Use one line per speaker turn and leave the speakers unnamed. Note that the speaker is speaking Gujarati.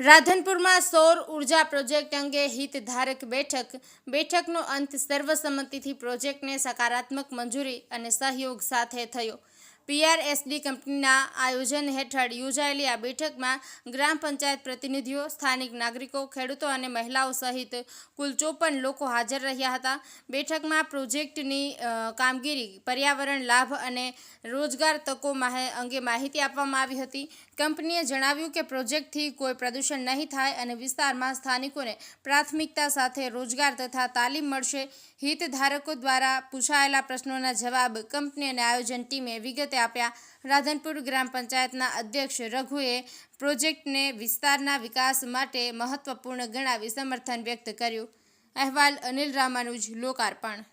રાધનપુરમાં સૌર ઊર્જા પ્રોજેક્ટ અંગે હિતધારક બેઠક. બેઠકનો અંત સર્વસંમતિથી પ્રોજેક્ટને સકારાત્મક મંજૂરી અને સહયોગ સાથે થયો. પીઆરએસડી કંપનીના આયોજન હેઠળ યોજાયેલી આ બેઠકમાં ગ્રામ પંચાયત પ્રતિનિધિઓ, સ્થાનિક નાગરિકો, ખેડૂતો અને મહિલાઓ સહિત કુલ ચોપન લોકો હાજર રહ્યા હતા. બેઠકમાં પ્રોજેક્ટની કામગીરી, પર્યાવરણ લાભ અને રોજગાર તકો અંગે માહિતી આપવામાં આવી હતી. કંપનીએ જણાવ્યું કે પ્રોજેક્ટથી કોઈ પ્રદૂષણ નહીં થાય અને વિસ્તારમાં સ્થાનિકોને પ્રાથમિકતા સાથે રોજગાર તથા તાલીમ મળશે. હિતધારકો દ્વારા પૂછાયેલા પ્રશ્નોના જવાબ કંપની અને આયોજન ટીમે વિગતે આપ્યા. રાધનપુર ગ્રામ પંચાયતના અધ્યક્ષ રઘુએ પ્રોજેક્ટને વિસ્તારના વિકાસ માટે મહત્વપૂર્ણ ગણાવી સમર્થન વ્યક્ત કર્યું. અહેવાલ અનિલ રામાનુજ, લોકાર્પણ.